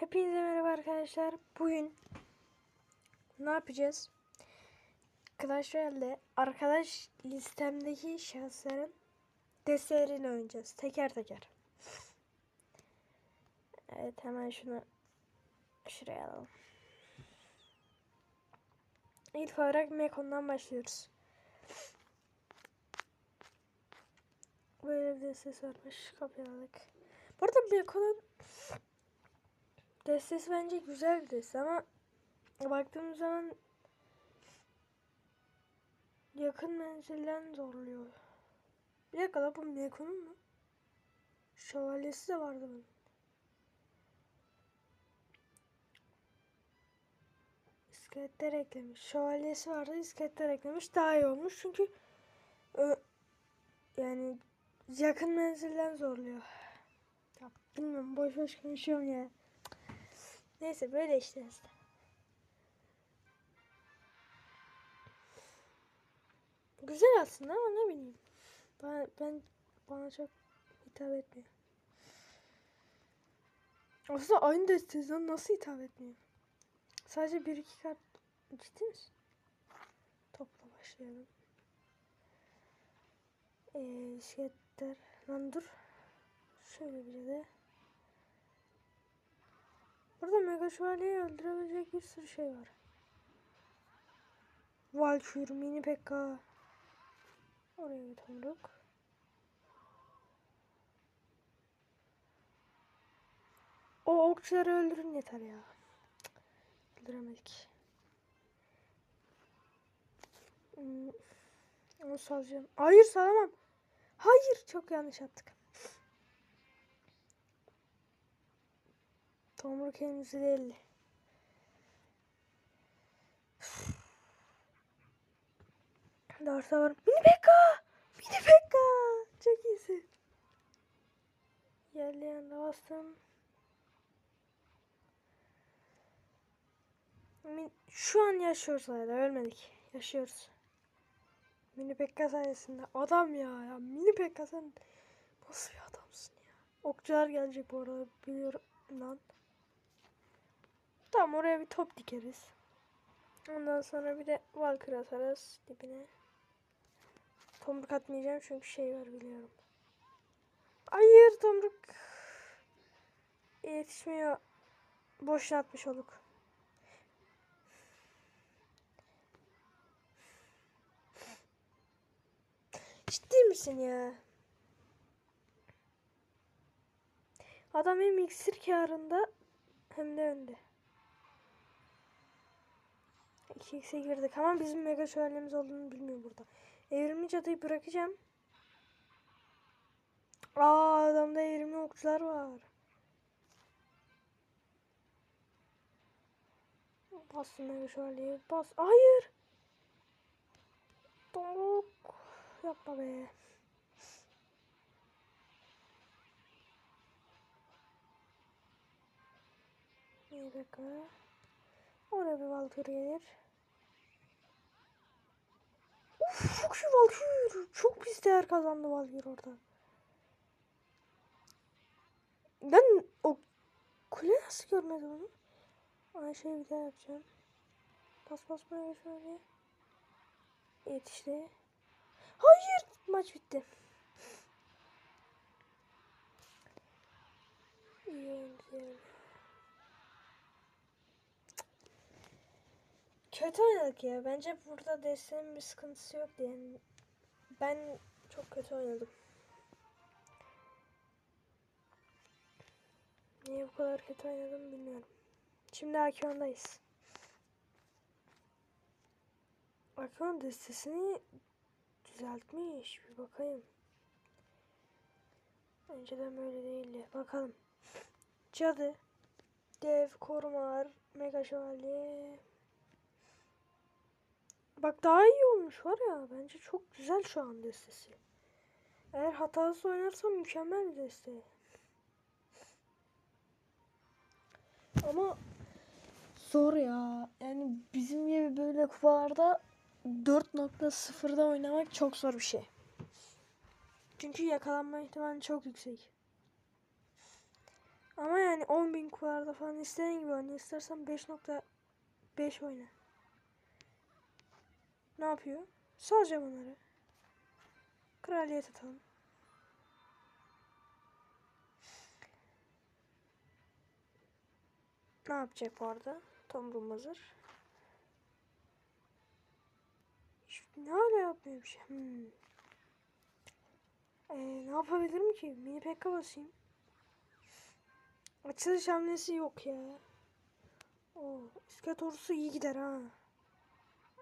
Hepinize merhaba arkadaşlar. Bugün ne yapacağız? Clash Royale'de arkadaş listemdeki şahısların destelerini oynayacağız. Teker teker. Evet hemen şunu şuraya alalım. İlk olarak Mekon'dan başlıyoruz. Böyle bir destesi varmış. Kopyaladık. Bu Mekon'un Destesi bence güzel bir ama baktığımız zaman yakın menzilden zorluyor. Bir dakika la bu Meko'nun mu? Şövalyesi de vardı bunun. İskeletler eklemiş. Şövalyesi vardı iskeletler eklemiş. Daha iyi olmuş çünkü ö, yani yakın menzilden zorluyor. Ya bilmiyorum boş boş konuşuyorum ya. Neyse böyle işte. Güzel aslında ama ne bileyim. Ben, ben bana çok hitap etmiyor. Aslında aynı desteden nasıl hitap etmiyor? Sadece bir iki kart ciddi misin? Topla başlayalım. Ee, iskeletler. Lan dur. Şöyle bir de. Mega Şövalye'yi öldürebilecek bir sürü şey var. Valkür, Mini Pekka. Oraya bir tomruk. O okçuları öldürün yeter ya. Cık, Öldüremedik. Hmm, Onu salacağım. Hayır salamam. Hayır çok yanlış yaptık. Tomruk henüz değil. Darsa var. Mini Pekka! Mini Pekka! Çok iyisin. Yerli yanında bastım. Şu an yaşıyoruz hala ölmedik. Yaşıyoruz. Mini Pekka sayesinde. Adam ya ya. Mini Pekka sen nasıl bir adamsın ya. Okçular gelecek bu arada biliyorum lan. Tamam oraya bir top dikeriz. Ondan sonra bir de Valkyrie atarız dibine. Tomruk atmayacağım çünkü şey var biliyorum. Hayır tomruk. Yetişmiyor. Boşuna atmış olduk. Ciddi misin ya? Adam hem iksir karında hem de önde. 2x'e girdik ama bizim mega şövalyemiz olduğunu bilmiyor burada. Evrimli cadıyı bırakacağım. Aa adamda evrimli okçular var. Bas mega şövalyeyi bas. Hayır. Tomruk. Yapma be. Bir dakika. Oraya bir Valkyrie gelir. Uf çok iyi Valkyrie. Çok pis değer kazandı Valkyrie orada. Ben o kule nasıl görmedim onu? Aynı şeyi bir daha yapacağım. Bas bas buraya şöyle. Yetişti. Hayır. Maç bitti. İyi oyundu Kötü oynadık ya. Bence burada desteğin bir sıkıntısı yok yani. Ben çok kötü oynadım. Niye bu kadar kötü oynadım bilmiyorum. Şimdi Akyon'dayız. Akyon destesini düzeltmiş. Bir bakayım. Önceden böyle değildi. Bakalım. Cadı. Dev, korumalar, mega şövalye. Bak daha iyi olmuş var ya. Bence çok güzel şu an destesi. Eğer hatasız oynarsam mükemmel bir deste. Ama zor ya. Yani bizim gibi böyle kupalarda 4.0'da oynamak çok zor bir şey. Çünkü yakalanma ihtimali çok yüksek. Ama yani 10.000 kupalarda falan istediğin gibi oyna. İstersen 5.5 oyna. Ne yapıyor? Salacağım onları. Kraliyet atalım. Ne yapacak bu arada? Tomrum hazır. Ne hala yapmıyor bir şey. Hmm. Ee, ne yapabilirim ki? Mini pekka basayım. Açılış hamlesi yok ya. Oo, iskelet ordusu iyi gider ha.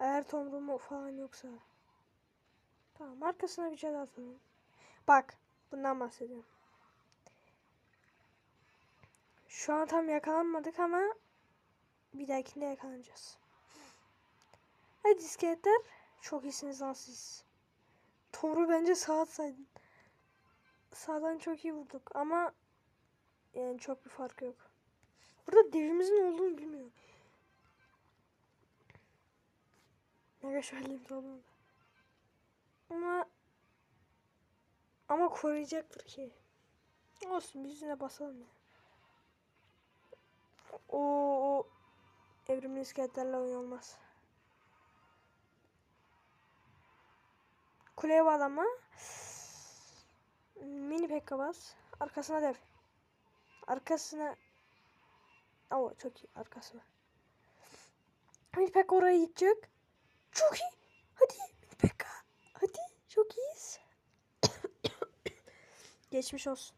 Eğer tomrumu falan yoksa. Tamam arkasına bir cadı atalım. Bak bundan bahsediyorum. Şu an tam yakalanmadık ama bir dahakinde yakalanacağız. Hadi iskeletler. Çok iyisiniz lan siz. Tomru bence sağ atsaydın. Sağdan çok iyi vurduk ama yani çok bir fark yok. Burada devimizin olduğunu bilmiyorum. Bir olmadı. Ama ama koruyacaktır ki. Olsun yine basalım ya. O, o evrimli iskeletlerle oyun. Kuleye bağlama. Mini pekka bas. Arkasına dev. Arkasına. Oo çok iyi arkasına. Mini pekka oraya gidecek. Çok iyi. Hadi pekka. Hadi çok iyiyiz. Geçmiş olsun.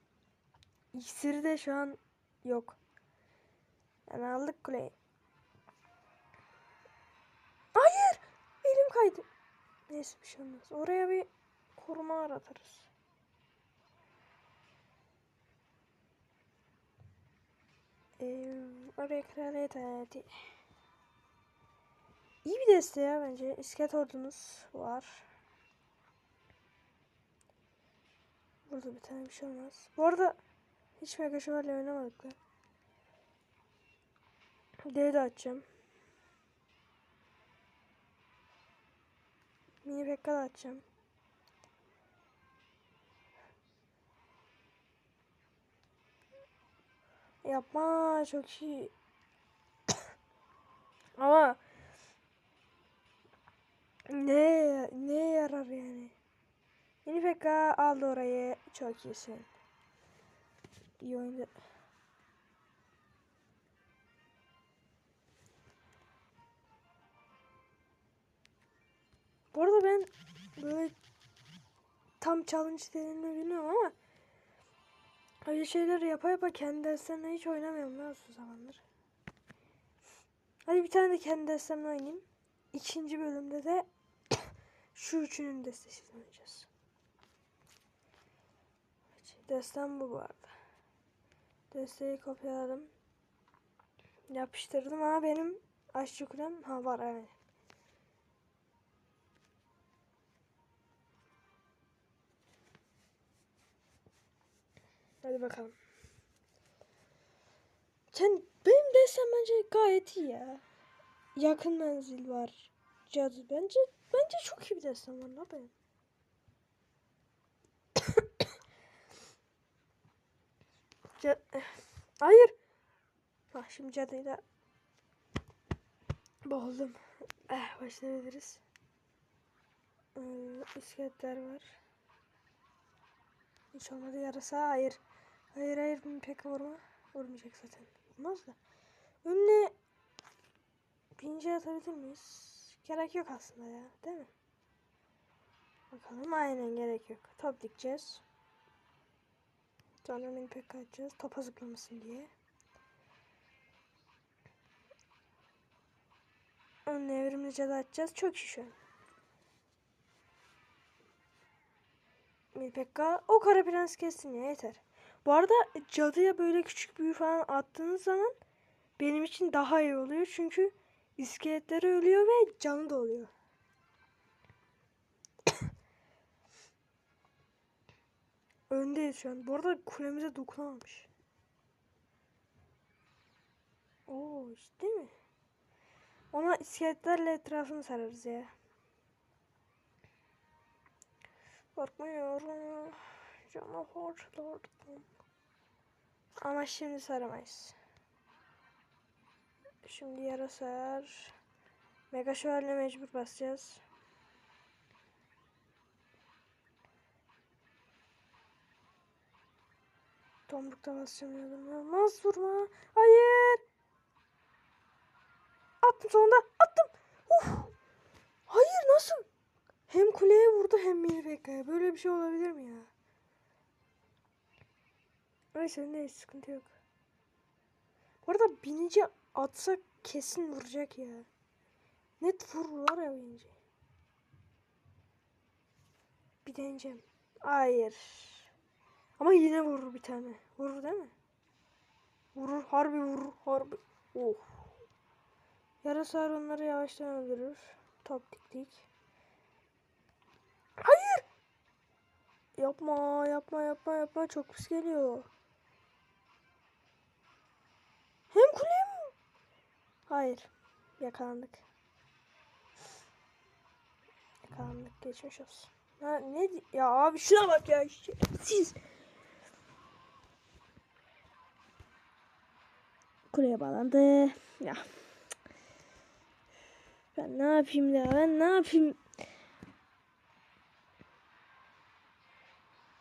İksiri de şu an yok. Yani aldık kuleyi. Hayır. Elim kaydı. Neyse bir şey olmaz. Oraya bir koruma aratırız. Ee, oraya kraliyet hayatı. İyi bir deste ya bence. İskelet ordumuz var. Burada bir tane bir şey olmaz. Bu arada hiç mega şövalye oynamadık da. D'yi de açacağım. Mini pekka da açacağım. Yapma çok iyi. Ama ne ne yarar yani? Mini pekka aldı orayı. Çok iyisin. İyi oynadı. Bu arada ben böyle tam challenge dediğini bilmiyorum ama öyle şeyler yapa yapa kendi derslerimle hiç oynamıyorum lan uzun zamandır. Hadi bir tane de kendi derslerimle oynayayım. İkinci bölümde de şu üçünün destesiyle oynayacağız. Destem bu bu arada. Desteği kopyaladım. Yapıştırdım ama benim aşçı kulem ha var evet. Hadi bakalım. Sen benim desem bence gayet iyi ya. Yakın menzil var. Cadı bence bence çok iyi bir desem var benim. Ca- Hayır. Bak şimdi cadıyla boğuldum. Eh, başlayabiliriz. Ee, iskeletler var. Hiç olmadı yarasa. Hayır. Hayır hayır bunu pek vurma. Vurmayacak zaten. Vurmaz da. Önüne pince atabilir miyiz? Gerek yok aslında ya. Değil mi? Bakalım aynen gerek yok. Top dikeceğiz. Sonra mini pek atacağız. Topa zıplamasın diye. Önüne evrimli cadı atacağız. Çok an. Milpekka o kara prens kessin ya yeter. Bu arada cadıya böyle küçük büyü falan attığınız zaman benim için daha iyi oluyor. Çünkü iskeletleri ölüyor ve canı da oluyor. Öndeyiz şu an. Bu arada kulemize dokunamamış. Oo işte mi? Ona iskeletlerle etrafını sararız ya. Korkmuyorum. Canavarlardan. Ama şimdi saramayız. Şimdi yarasar. Mega şövalye mecbur basacağız. Tomrukta basacağım diyordum. ya. Nasıl vurma? Hayır. Attım sonunda. Attım. Uf. Hayır nasıl? Hem kuleye vurdu hem mini pekaya. Böyle bir şey olabilir mi ya? Neyse neyse sıkıntı yok. Bu arada binici atsak kesin vuracak ya. Net vururlar ya binici. Bir deneyeceğim. Hayır. Ama yine vurur bir tane. Vurur değil mi? Vurur. Harbi vurur. Harbi. Oh. Yarasa onları yavaştan öldürür. Top dik dik. Hayır. Yapma yapma yapma yapma. Çok pis geliyor. Hem kulem. Hayır. Yakalandık. Yakalandık. Geçmiş olsun. Ha, ne ya abi şuna bak ya. Siz. Kuleye bağlandı. Ya. Ben ne yapayım ya? Ben ne yapayım?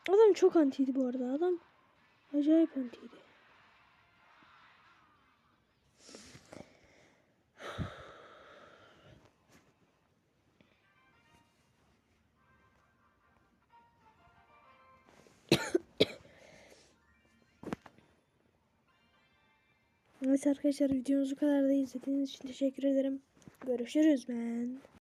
Adam çok antiydi bu arada. Adam acayip antiydi. Evet arkadaşlar videomuzu kadar da izlediğiniz için teşekkür ederim. Görüşürüz ben.